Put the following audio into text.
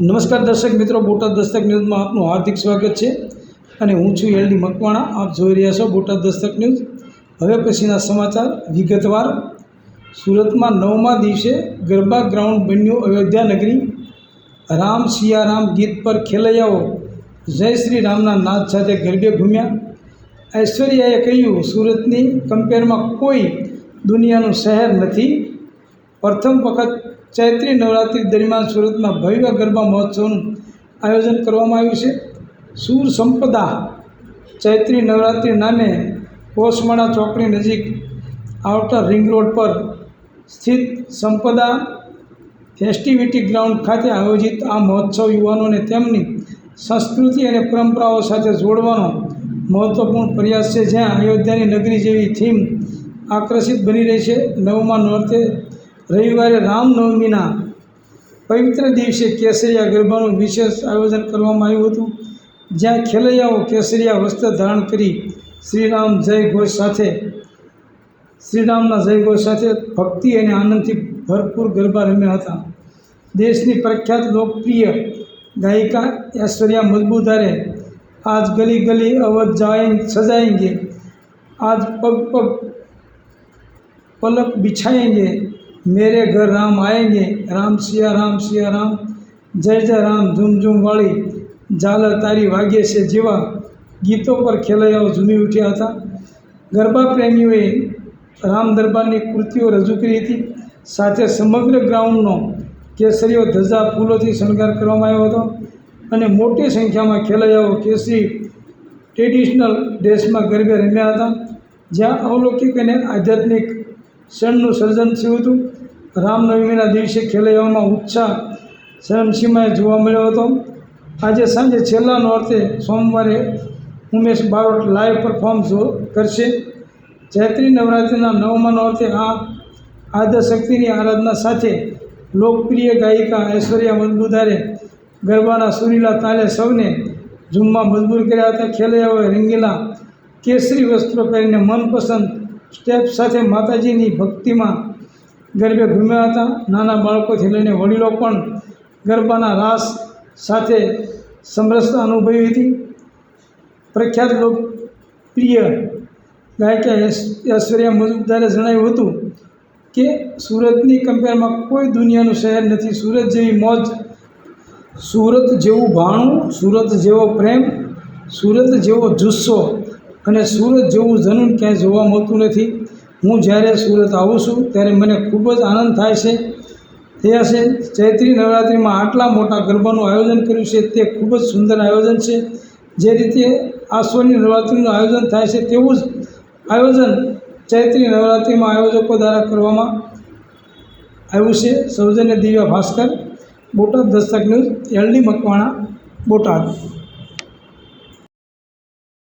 નમસ્કાર દર્શક મિત્રો, બોટાદ દસ્તક ન્યૂઝમાં આપનું હાર્દિક સ્વાગત છે અને હું છું એલડી મકવાણા. આપ જોઈ રહ્યા છો બોટાદ દસ્તક ન્યૂઝ. હવે પછીના સમાચાર વિગતવાર. સુરતમાં નવમા દિવસે ગરબા ગ્રાઉન્ડ બન્યું અયોધ્યા નગરી રામ સિયારામ ગીત પર ખેલૈયાઓ જય શ્રી રામના નાદ સાથે ગરબે ઘૂમ્યા. ઐશ્વર્યાએ કહ્યું, સુરતની કમ્પેરમાં કોઈ દુનિયાનું શહેર નથી. પ્રથમ વખત ચૈત્રી નવરાત્રિ દરમિયાન સુરતમાં ભવ્ય ગરબા મહોત્સવનું આયોજન કરવામાં આવ્યું છે. સુર સંપદા ચૈત્રી નવરાત્રિ નામે કોસમાળા ચોકડી નજીક આવતા રિંગ રોડ પર સ્થિત સંપદા ફેસ્ટિવિટી ગ્રાઉન્ડ ખાતે આયોજિત આ મહોત્સવ યુવાનોને તેમની સંસ્કૃતિ અને પરંપરાઓ સાથે જોડવાનો મહત્વપૂર્ણ પ્રયાસ છે. જ્યાં અયોધ્યાની નગરી જેવી થીમ આકર્ષિત બની રહી છે. નવમા નોરતે રવિવારે રામનવમીના પવિત્ર દિવસે કેસરિયા ગરબાનું વિશેષ આયોજન કરવામાં આવ્યું હતું, જ્યાં ખેલૈયાઓ કેસરિયા વસ્ત્ર ધારણ કરી શ્રીરામ જય ઘોષ સાથે, શ્રીરામના જય ઘોષ સાથે ભક્તિ અને આનંદથી ભરપૂર ગરબા રમ્યા હતા. દેશની પ્રખ્યાત લોકપ્રિય ગાયિકા ઐશ્વર્યા મજબૂદારે આજ ગલી ગલી અવધ જાય સજાએંગે આજ પગ પગ પલક બિછાએંગે मेरे घर राम आएंगे રામ સિયા રામ સિયા રામ જય જય રામ ઝૂમ ઝૂમ વાળી ઝાલર તારી વાગે છે જેવા ગીતો પર ખેલૈયાઓ ઝૂમી ઉઠ્યા હતા ગરબા પ્રેમીઓએ રામ દરબારની કૃતિઓ રજૂ કરી હતી સાથે સમગ્ર ગ્રાઉન્ડનો કેસરીઓ ધજા ફૂલોથી શણગાર કરવામાં આવ્યો હતો અને મોટી સંખ્યામાં ખેલૈયાઓ કેસરી ટ્રેડિશનલ ડ્રેસમાં ગરબે રમ્યા હતા જ્યાં અવલૌકિક અને આધ્યાત્મિક ક્ષણનું સર્જન થયું હતું. રામનવમીના દિવસે ખેલૈયાઓમાં ઉત્સાહ શરમસીમાએ જોવા મળ્યો હતો. આજે સાંજે છેલ્લા નોરતે સોમવારે ઉમેશ બારોટ લાઈવ પરફોર્મ કરશે. ચૈત્રી નવરાત્રિના નવમા નોરતે આ આદ્યશક્તિની આરાધના સાથે લોકપ્રિય ગાયિકા ઐશ્વર્યા મજબૂદારે ગરબાના સુરીલા તાલે સૌને ઝૂમમાં મજબૂર કર્યા હતા. ખેલૈયાઓએ રંગીલા કેસરી વસ્ત્રો પહેરીને મનપસંદ સ્ટેપ સાથે માતાજીની ભક્તિમાં ગરબે ઘૂમ્યા હતા. નાના બાળકોથી લઈને વડીલો પણ ગરબાના રાસ સાથે સમરસતા અનુભવી હતી. પ્રખ્યાત લોકપ્રિય ગાયિકા ઐશ્વર્યા મજુમદારે જણાવ્યું હતું કે, સુરતની કમ્પેરમાં કોઈ દુનિયાનું શહેર નથી. સુરત જેવી મોજ, સુરત જેવું ભાણું, સુરત જેવો પ્રેમ, સુરત જેવો જુસ્સો અને સુરત જેવું જનુન ક્યાંય જોવા મળતું નથી. હું જ્યારે સુરત આવું છું, ત્યારે મને ખૂબ જ આનંદ થાય છે. તે હશે ચૈત્રી નવરાત્રિમાં આટલા મોટા ગરબાનું આયોજન કર્યું છે, તે ખૂબ જ સુંદર આયોજન છે. જે રીતે આશ્વની નવરાત્રિનું આયોજન થાય છે, તેવું જ આયોજન ચૈત્રી નવરાત્રિમાં આયોજકો દ્વારા કરવામાં આવ્યું છે. સૌજન્ય દિવ્યા ભાસ્કર, બોટાદ દસ્તક ન્યૂઝ, એલડી મકવાણા, બોટાદ.